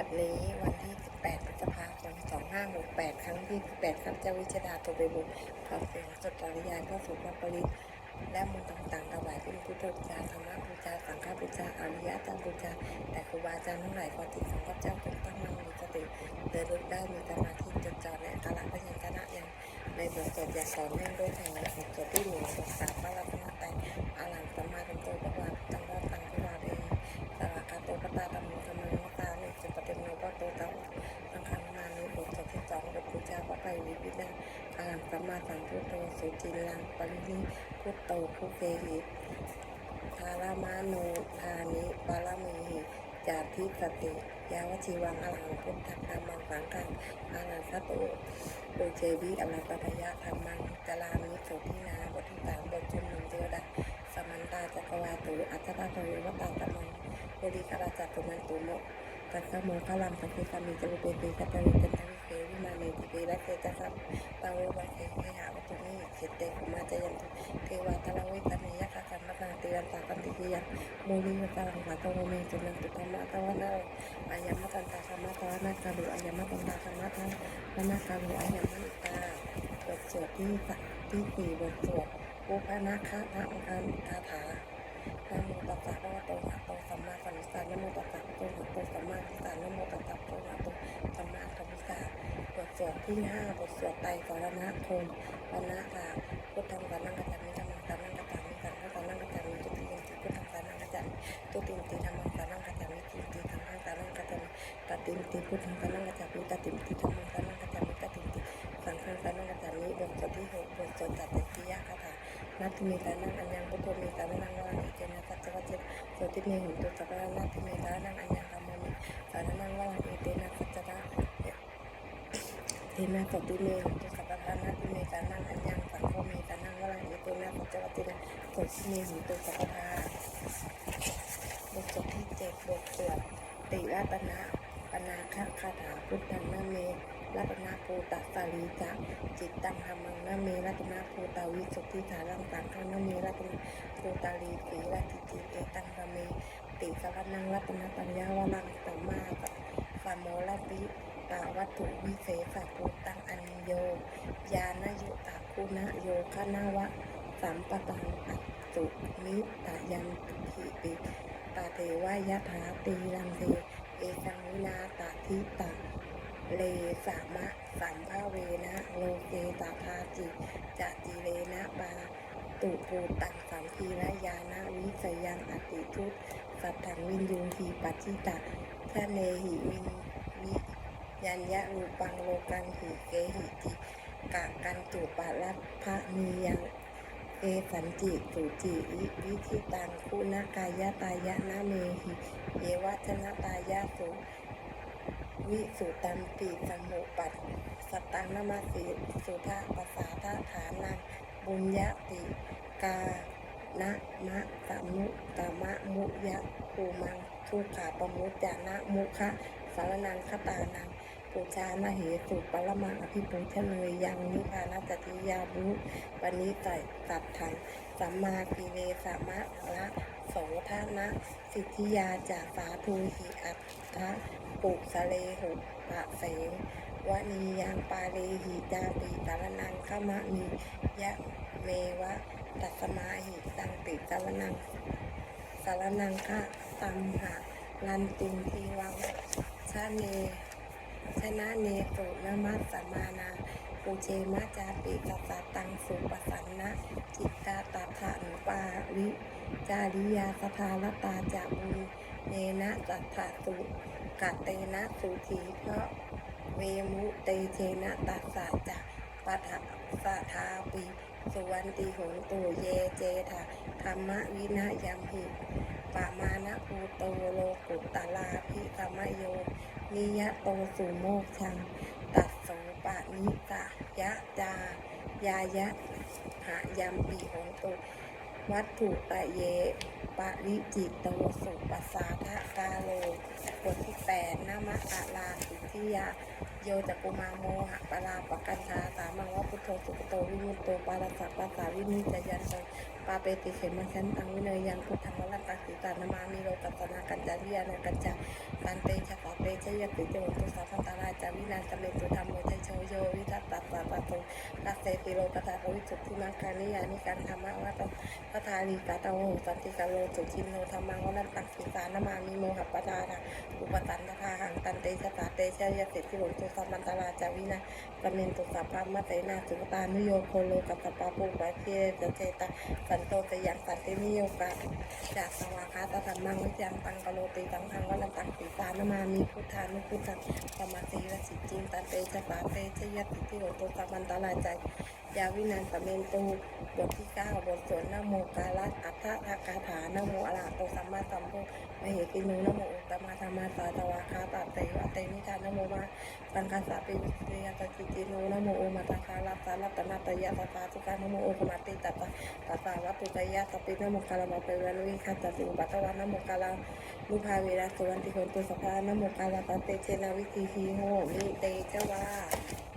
ัดนี้วันที่ 18พฤษภาคม2568 ครั้งที่ 18ครับเจ้าวิชดาตัวไปบุญขอเสียงสดจริยายพระสุภาปริตและมนต์ต่างๆถวายเป็นพุทธบูชาธรรมบูชาสังฆบูชาอริยธรรมบูชาแต่ครูบาอาจารย์ทั้งหลายขอติดของข้าพเจ้าจงตั้งมั่นมีสติเดินลุกได้มีสมาธิจดจ่อในกาลพยัญชนะอย่างในบทสวดอย่างต่อเนื่องด้วยทางบทสวดที่หนึ่งบทสามพระรัตนตรัยอาลังสัมมาสัมพระวาตังวา บูชาพระไตรวิปิณังอาลังสัมมาสัมพุทโธสุจิลังปรินิพุทโตภูเกหิทารามาโนทานิปารมีจาทิสติ ยาวชีวังอลังพุทธธรรมังสังฆังอาลังสัตโตโอเจวิอลังปัทยะธรรมังจารามิโสทินาบทที่สามบทชนหนึ่งเทวดาสมันตาจักวาตุอัตตาโตยวตาตมังโอริคาราจัตุมันตุโมตัสสะโมฆะลัมสัพพิกามิจรุเปติกัตติจัน เขวิมาเนติเกระเกจักรตังโวบังเคเขหาวัตุนิเขตเตกุมาจยันตุเทวาตะละเวตันยะคะกันมะกังติรันตากันติยังโมลิวตาลังหาตโวเมจุนันตุธรรมะตะวันนาอายมะตันตาธรรมะตะวันนากาลุอายมะตันตาธรรมะตะวันนากาลุอายมะตาบทสวดที่ที่สี่บทสวดอุปนาคะทางการคาถา นะโมตัสสะภะคะวะโตอะระหะโตสัมมาสัมพุทธัสสะนะโมตัสสะภะคะวะโตอะระหะโตสัมมาสัมพุทธัสสะนะโมตัสสะภะคะวะโตอะระหะโตสัมมาสัมพุทธัสสะบทสวดที่ห้าบทสวดไตรสรณคมวันนะค่ะพุทธังสรนังกัจจามิธัมมังสรนังกัจจามิสังฆังสรนังกัจจามิทุติยมปิพุทธังสรนังกัจจามิทุติยมปิธัมมังสรนังกัจจามิทุติยมปิสังฆังสรนังกัจจามิตติยมปิพุทธังสรนังกัจจามิตติยมปิธัมมังสรนังกัจจามิตติยมปิสังฆังสรนังกัจจามิบทสวดที่หกบทสวดจัตติ นัตถิเมตานังอัญญังพุทโธเมตานังวรังอิเจนะสัจวัจจโสติเมหุตุสัพพะนัตถิเมตานังอัญญังธรรมโมสานังวรังอิเตนะสัจจะเทนะสติเมหุตุสัพพะนัตถิเมตานังอัญญังสังโฆเมตานังวรังอิเตนะสัจจวัจเจโสติเมหุตุสัพพะบทสวดที่เจ็ดบทสวดติรัตนะปนาคคาถาพุทธังนาเม รัตนาภูตสาลีจักจิตตังธรรมังนาเมรัตนาภูตาวิสุทธิฐารังตังขันาเมรัตนาภูตาลีสีรัติจิเอตังธรรมเม ติสารนังรัตนาปัญญาวรังสัมมาสัมโมลปิตาวัตถุวิเศษภูตังอัญโยยานโยตาคุณโยคณาวะสัมปตังอัตสุมิตายันติปิตาเทวายถาตีรังเทเอกังวินาตาทิตา เลสามะสัมภาเวนะโลเกตาพาจิจะจิเลนะปาตุปูตังสัมพีระยานะวิสยังอติทุตสัตถังวินยูหีปัจจิตะทะเนหิวินวิยัญญะรูปังโลกังหิเกหิจิกะกันจุปาลัพพะมียังเอสันจิสุจิอิวิธิตังคุณกายตายะนะเมหิเยวัชนะตายะสุ วิสุตัมปีสมุปัตสตังนมาสีสุธาปสาธาฐานังบุญญาติกานะมะสมุตมะมุยะภูมังทุกขาปมุจจานะมุขะสารนังคตานังปูชานาเหสุปรมังอภิปุชเนยยังนิพานัจติยาบุปณิไตสัตถังสัมมากิเลสมะละโสธานะ สิทธิยาจาสาทูหิอัตถะ ปุสเลหุปะเสงวนียังปาเลหิจาปีสารนังขมะมียะเมวะตัสมาหิตังติสารนังสารนังคะตัมหะลันติงทีวังชาเนชนะเนตุนมัสสมานาปูเชมาจาปิกัสะตังสุปสันนะจิตตาตถานุปาวิจาริยาสทารตาจาบุญเนนะตัตถาสุ กัตเตนะสุธีเพราะเวมุเตเชนะตัสสะจะปัฏฐสะทาปิสุวันติโหนตุเยเจทะธรรมวินายัมหิปะมานะภูโตโลกุตลาภิกามโยนิยะโตสุโมกชัง ตัสโสปะนิตายะจายายะหะยัมปิโหนตุ วัตถุตะเย ปะริจิตโตสุปัสสาทะกาโลบทที่แปดนามะอาลาสุทิยา โยจักกุมาโมหะปาราปกันชาสามังว่าพุทโธสุขโตวิมุตโตปาราสัพปะสาวินิจยันโตปาเปติเขมังคันตังวิเนยยังพุทธังวรัตตักสิตานามามิโลกัสนากัญจาริยานากัญจาตันเตชะตาเตชยติโจตุสัพพันตาราจาวินันตเมตุธรรมโมเทโชโยวิทัตตัสสะปะโตกัสเตติโลกตาภวิสุทธิมังคานิยานิการธรรมะวัตโตพระทาลีกาตโหสันติกาโลสุชินโนธรรมังวรัตตักสิตานามามิโมหะปะดาราอุปตันตทาหังตันเตชะตาเตชยติโจตุสัมมันตาราจาวินันกเมนตุสัพพะมะเตนาสุตานุโยโคโลกัสสปาปุปะเทจเจตาสันโตตยังสันติมิโยกะจากสวาคาตธรรมังวิจังตังกโลติตังทังวัลตังติตานามามีพุทธานุพุทธังสมาสีวสิจิงตันเตจะปาเตชยติทิโอตุสัมมันตาลาใจยาวินันตเมนตูบทที่เก้าบทสวดนโมกาลัสอัฏฐทากาถานโมอะระหะโตสัมมาสัมพุทธมเหตินุนโมอุตตมะธรรมาสาตวาคาตะเตวะเตนิทานโมมาสังฆาสาปิวิเตยตจิจิโนนโมโอมาตาคาลัสสารัตนาตยะตตาสุกานโมโอกมาติตตาตตาวัตตุตยะสปินโมกาลามาเปวันวิคัตตสิอุปัตวานโมกาลาลุภาเวราสุวันติโหตุสภานโมกาลาตเตเชนาวิธีฮีโหมิเตเจวา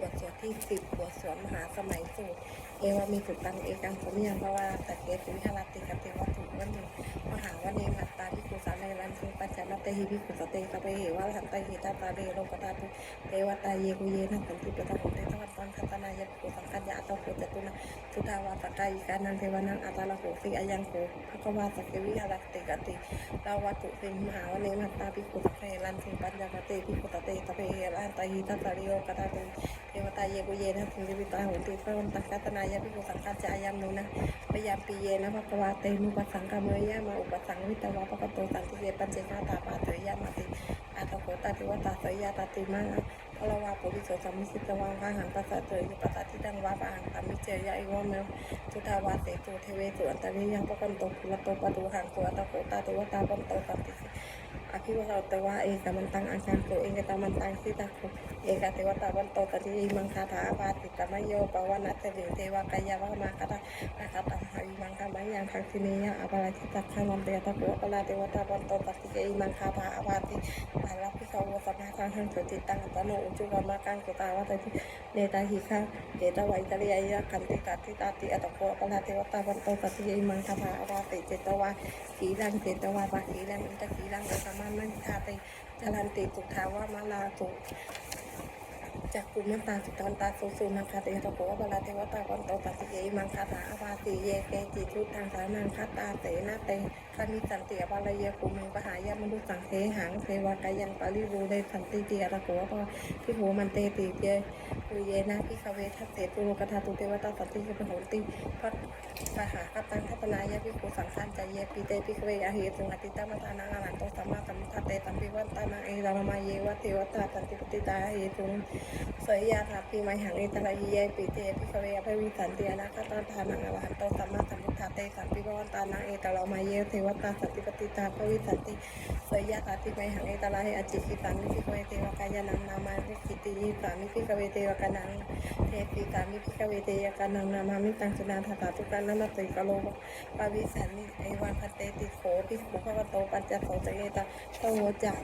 บทสวดที่สิบบทสวดมหาสมัยสูตรเอวามีสุตังเอกังสมิยังเพราะว่าตะเกสุวิหารติกติวัตถุ วันนึ่งมหาวันเนมัตตาพิกุสาในรันสุปัจจมัตเตหิพิกุสเตกะเปเหวะหันตหิตาตาเรโลกตาตุเทวตาเยกุเยนะสันติปะทะโหเตทวันตังคัตนายะโกสังกัญญาตโกจตุนะสุทาวาสกายิกานันเทวนังอัตตาลโหสิอายังโกภควาสักเกวิหารักติกติลาวัตถุสิมหาวเนมัตตาภิกุสเขลันสิปัญญาปเตภิกขุตเตตะเปเหรันตหิตัตตาริโยกตาตุเทวตาเยกุเยนะสันติปิตาโหติพระวันตังคัตนายะภิกุสังกัญญายัมโนนะพยามปีเยนะภควาเตนุปสังกามเมยะมาอุปสังวิตวะปะกโตสันติเยปัญเจกาตาปาเตยะมาติอาตโกตาติวตาสยาตติมาพระวาปุริโสสัมมิสิตวังพหังปัสสะเตยปัสสะทิดังวาปะหังตัมมิเจยะเอวะเมทุทาวาเสตุเทเวสุอันตริยังปะกันโตคุลโตปะตุหังตัวตะโกตาเทวตาปันโตสันติสิอภิวะเตวะเอกมันตังอาการโกเองกตามันตังสิตาโกเอกเทวตาปันโตตันติมังคาถาปาติตมโยปวนัตเตวิเทวกายาวะมาคตาอาคตาหาวิมังคามัยังทักษิเนียอปาราชิตาขันเตตะโกปลาเทวตาปันโตตันติเอมังคาถาปาติอาลัพิสาวสัมาทังหังสุติตังอัตโนอุจุกามากังกุตาวะติเนตาหิคังเอตวะอิตริยยะคันติตัติตาติอัตโกปลาเทวตาปันโตตันติเอมังคาถาปาติเจตวะขีรังเจตวะปะขีรังอินตขีรังเอตมามันคาติจรันติสุทาวะมาลาสุ จากกุมตาสุตันตาสุสุมังคาเตตะโกบาลาเทวตาวันโตตัสเยมังคาถาอวาติเยเกจิทุทางสานังคาตาเตนะเตคามิสันติอบาลเยกุมิงปหายามนุสังเทหังเทวากายังปาริรูเดสันติเตียตะโกปะพิโหมันเตติเยปุเยนะพิคเวทัสเสตุโลกธาตุเทวตาสันติเปโหติพั ดปหาคัตังทัพนายะพิโกสังขันจเยปิเตปิเวยาหิตุงอติตามตานังอรันโตสัมมาสัมพุทธเตตัมปิวัตตานังเอรามาเยวะเทวตาตันติปติตาหิตุงสวยยาถาปีไมหังเอตระเยปิเตปิเวยาภิวิสันเติอนาคตาทานังอรันโตสัมมาสัมพุท ธาเตสัมปิภวันตานังเอตระมาเยเทวตาสันติปติตาภวิสันติสยยาถาปีไมหังเอตระเหอจิกิสามิพิกเวเทวกายานังนามาวิกิติยิสามิพิกเวเทวกานังเทปิสามิพิกเวเทยกานังนามามิตังสุนาถาตาทุกันนัมติกโลปวิสันนิเอวันพันเตติโขติโขภะโตปัญจโสจเอตาโตจัก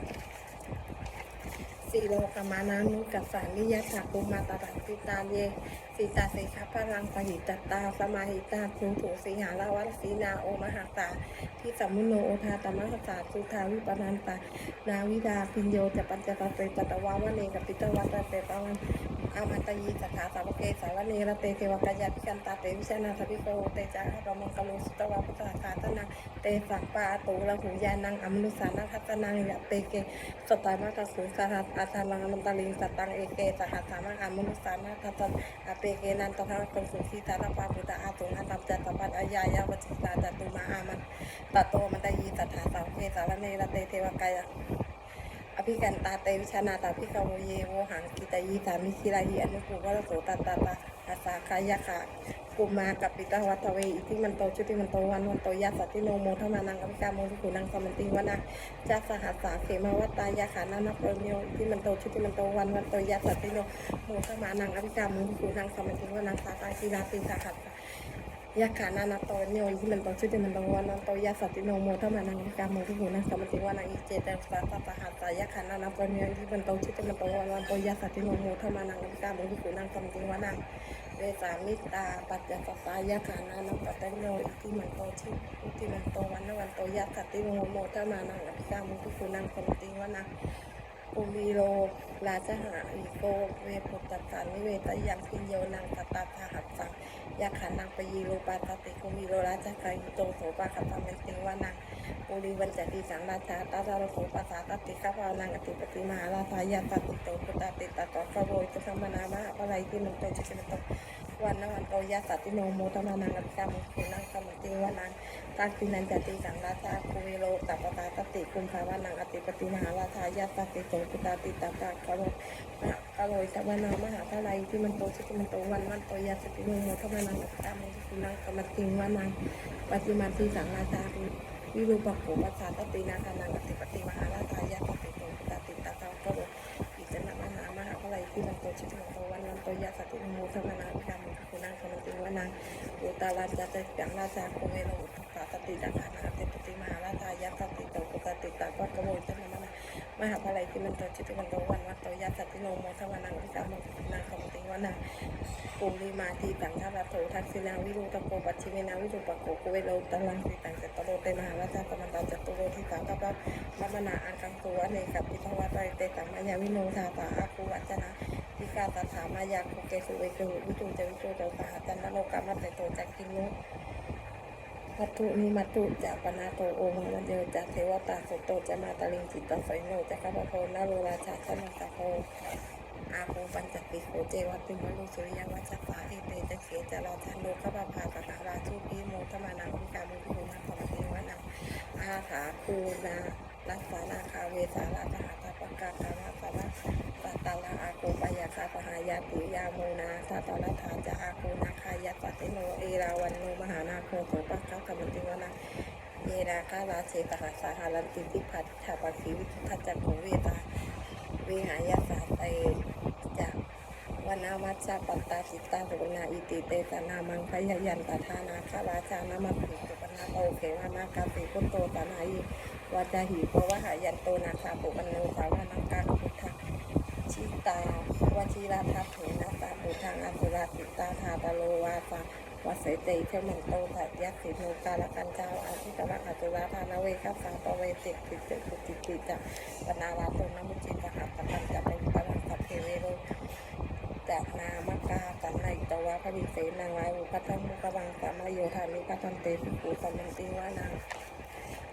สีโลกมานานุกัสสานิยถาปุมาตาตังติตาเยสีตาสีคัพพลังปหิตตา สมาหิตาคุงถูสีหาราวัตสีนาโอมหาตาที่สัมมุโนโอทาตมะสสาสุทาวิปนันตา นาวิดาพิญโยจะปัญจตาเตปตวาวะเนกับปิตวัตเตปวัน อามันตยีสัทธาสาวเกสาวเนรเตเทวกายาพิกันตาเตวิชนาทพิโกเตจาระมังกโลสุตวาพุทธาคาตนังเตสังปาตูละหูยานังอมนุสานาทัตนังยะเตเกสตามากสุสาหัสอาชาลังนันตลิงสตังเอเกสหัสสามังอมนุสานาทัตอาเปเกนันตทาคนสุขีตาลปาปุตตาอาตุงอาตัมจัตตปัตอายายาวจิตาจัตุมาอามันตโตมันตยีสัทธาสาวเกสาวเนรเตเทวกาย อภิกันตาเตวิชนาตาพิกาวเยโวหังกิตายีสามิคิราหิอนุปุวะโสตตาตาอาสาคายะขากุมากับปิตาวัตเวอิทิมันโตชุติมันโตวันวันโตยัสสติโนโมทมานังกัมกาโมทุขุนังสมันติวนาจัสหัสสาเขมาวัตตายาขานานาโปรโยที่มันโตชุติมันโตวันวันโตยาสัตติโนโมทมานังอภิกามุขุนังสมันติวนังสาตาคีราติสาหัสส ยาขานานาโตโยที่มันต้องชื่อที่มันต้องวันาโตยาสัตติโนโมถ้ามานังกาโมทุกหูนะสมติวานังอิเจตสาสะหัสสายาขานานาโตโยที่มันต้องชื่อที่มันต้องวันวันโตยาสัตติโนโมถ้ามานังกาโมทุกหูนะสมติวานังเวสามิตาปัจจสตายาขานานาปัตตโยที่มันโตชื่อที่มันโตวันนวันโตยาสัตติโนโมถ้ามานังกาโมทุกหูนังสมติวานัง ปุมีโลราชหาอีโกเวปุตตสานิเวตยังพินโยนังสตาทาหัสสังยาขานังปยีโลปาตติคุมีโลราชกายิโตโสปาคัตตาเมติวานังปุริวันจติสังราชาตาตาโสปัสสาตติข้าพานังอติปติมหาราชายาตติโตพุตตติตตะกโวยจะธรรมนามะอะไรที่มันโตจะเป็นโต วันนวันโตยาสัตติโนโมตมานังอภิกรรมคุนังสมติวานังตักตินันจติสังราชาคุวิโลตัปตาตติคุมภาวานังอติปติมหาราชายาตติโสปุตาติตาตากะโรกะโรยตะวานามหาทลายที่มันโตชิที่มันโตวันวันโตยาสัตติโนโมทมานังอัตตามทิคุนังกรรมติวานังปฏิมาติสังราชาวิรูปโขปัสสาตตินาคานังอติปติมหาราชายาตติโสปุตตาติตาตากะโรอิจนะมหาม หาทลายที่มันโตชิตังโตวันนันโตยาสติโมทมานังอัตตาโมทิคุนังกรรมติวานังอุตาราจัตติยังราชาโกเมโรอุตตาตติดังขานาติปติมหาราชายัสติโตปุตติตาปักกโมจันมนะม มหาภลัยที่มันโตจิตมันโตวันวัตโตยัตติโนโมทวานังวิสามุนังคมติวานังปุริมาทีตังทาโตทักษินาวิรุตโกปัจฉิเมนาวิรุปโกโคเวโรตังลังสีตังเจตโรเตมหาราชากรรมตาจตุโรทิสังกัปปะมนาอังกังตัวเนกับพิทวาไตเตตังมายาวิโนทาตาอาคูวัจนะวิกาตถามายาคุเกสุเวกุวิจุจวิจุเดสาจันนโลกามัตเตโตจักกินุ วัตถุนิมัตถุจะปนาโตโอมาวันเดียวจะเทวตาสุโตจะมาตาลิงจิตตไฟโนจะข้าพโพนาโรราชาชนะตาโพอาโพปัญจปิโขเจวัตติมลุสุริยวัชสาเอเตจะเขจะราชันโลกข้าพาสการาชูพีโมทมานังวิกามุขุนังขมติวนังอาขาคูนารัสสานาคาเวสาราตหาตาปกาคาราสาราปัตตาลาอาโกปยาคาปหายาติยาโมนาตาตาลฐาจะอาโกนาคายาปติโนเอราวันโนมหานาโคโสปักขะกรรมติวนา เยราคาราเชตหาสาหารันติติพัทธาปัคีวิทุทัจจโกเวตาวิหายาสาเตจะวนามัจจปัตตาสิตาสุวนาอิติเตตนามังพยยันตทานาคาราชานามาภิสุปนาโตเขวามากาติพุตโตตานายิวาจาหิปวะหายันโตนาคาปุปันโนสาวานังกาพุทธชิตาวชิราทัพเถนะตาปุทางอสุราสิตาทาตโลวาสา วเสเตเทมันโตตัดยักษ์สิโนกาละกันเจ้าอาทิตระอสุราธานาเวคัสสาปเวติติเจตุติติจะปนาลาตุนมุจิตหัตตกันจะเป็นปรังสัพเพเวโรจากนามกากันในตวะพริเสนางไวายอุปัฏมุกบังสามโยธานิปัตันเตสุปูสัมมันติวานัง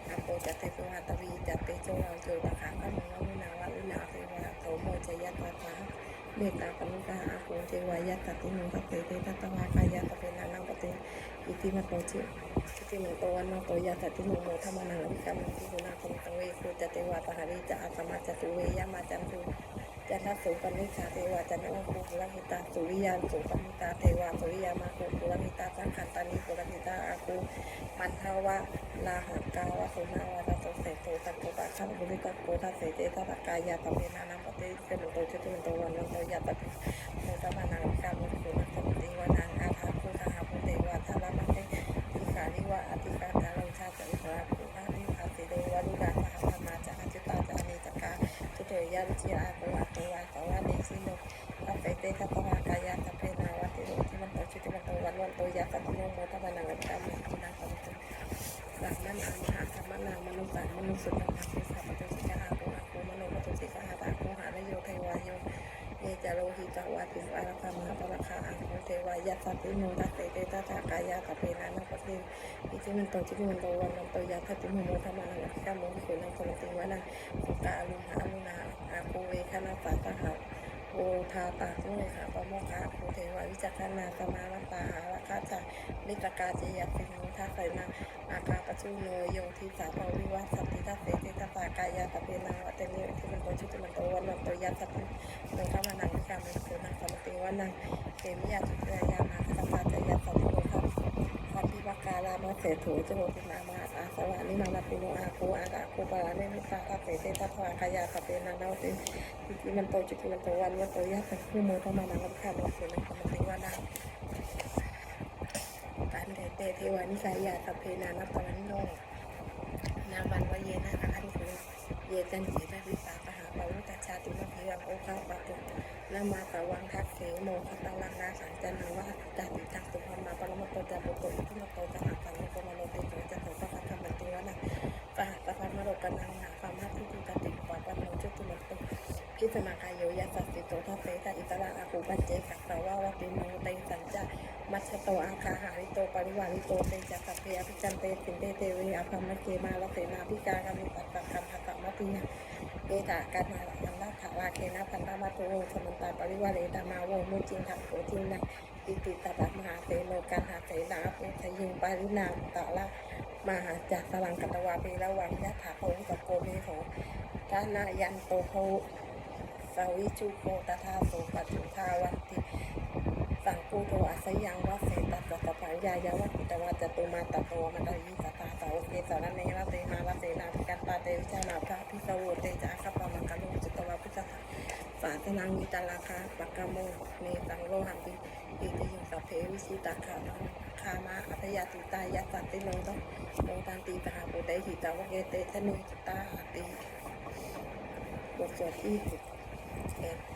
อาโปจัตเตปวาตวีจัตเตโจวาโจตะขาก็มงวินาวะวินาเทวาโสโมจยัตตาภา เมตตาปนุตาอาคุงเทวายัตติโนทัตเตเตตัตวากายะตะเปนานังปเตอิติมโตจิอิติมโตวันโนโตยัตติโนโมธรรมนังวิกรรมติโกนาคมตังเวคุจเตวาตหาริจะอาตมาจตุเวยามาจันตุ จันทสุปนิสาเทวาจันโอคุลหิตาสุริยานสุปนิตาเทวาสุริยามาคุกุลหิตาสังขันตานิกุลหิตาอาคุมันทาวะลาหักาวะสุนาวะตะโสเสโตตันโกตะขันบุริตะโกตะเสเตตะกายาตะเมนานังปฏิเสมุโตเจตุนโตวันโตยาตะโตตะมานังกามุขุนัสมติวัน ทัพเสเตทัพวากายาตะเพนาวะติโรที่มันโตชิตมันโตวันวันโตยาตะติโนโมตมานังกามุขุนัสมติสัมมนามหาสัมมนามนุสันมนุสุตตะภะสัพพะตุสิกหาโกหะโกมโนปตุสิกหาตาโกหะนโยเทวายโยเยจาโลหิตวาติวาระคามหาปะคาอังโเทวายัสติโนทัสเตเตตะตากายาตเปนานัปะติอิจิมันโตจิมันโตวันมันโตยาทัติโมโมธรรมานังกามวิโกนังสมติวะนังสุกาลุหาลุนาอาโกเวคณาสาสหะ โอทาตาโมหะปะโมคะโอเทวาวิจักนาสมาลตาหาละคาจานิตกาเจยสิโนทัสไสนาอาคาปชุโนโยทิสาปวิวัสสัตติทัสเสติทัสสากายาตะเปนาวัตเตนิที่มันโตชุติมันโตวันมันโตยาสัตติโนกามานังวิกามันโตนังสมติวันนังเกมิยาสุตยายามาคตาจายาสัตติโนครับสัพพิวการามาเสถูจโหตินามาอาสวะนิมานาปิโนอาคูอากาคูปาราเนมิตาทัสเสติทัสสากายาตะเปนานาวัตเตที่มันโตชุติมันโตวันวันโตยะสัตติโนธรรมานังวิกามันเสนังสมติวันนันเดเตเทวานิสายาสัพเพนานัปปวันโนนามันวเยนะอาคันคือ เยตันเจตวิปาปหาปาวุตชาติมะเพียงโอคาปะตุนามาปะวังทักเขโมคตาลังนาสังจันนวะจาติตักสุภมาปรมตโตจาปุโตอิทุมโตจะหาปังโกมโลติโตจะโตปะคะธรรมติวนะปะหะปะคะมโรกันังหาความหักที่ติกติปะปะโนจุตุมโตพิสมากายโยยัสสสิโตทัพเปตอิตระอาคูปัจเจกัสสาวาวะติโนเตสัญ จามัชโตอาคาหาริโตปริวาริโตเตจัสสพเพอภิจันเตสินเตเตวิอาภัมมะเกมาลเสนาพิการามิปัสสะคัมภะกะมะติยาเอตาการมาลันาภาวาเคนะพันธามัตโตโวสมันตาปริวาเรตามาโวมุจิงทัพโสจิงนะอิติตตะมหาเสโลกันหาเสนาเปชยิงปารินาตะละมหาจักสลังกัตวาเปละวังยะถาโพสโกเมโหทานายันโตโหสาวิชุโกตถาโสปัจจุทาวันติ สังกูโทอาสยังวัเสตัสสะปัญญายาวัติตวาจตุมาตโตมันตายิสตาสาวเกสารเนรเตหาวัเสนาภิกันตาเตวิชานาพระพิสโวเตจาคปะมังกะโลจุตวาพุทธะสาธนังมิตาลาคาปักกะโมเนตังโลหันติอิติยิงสัพเพวิสิตาคาคามาอัตยาติตายาสัตติโนโตโมตันติปหาปุเตหิตาวะเกเตทะเนจิตาหติบทสวดที่สิบเอ็ด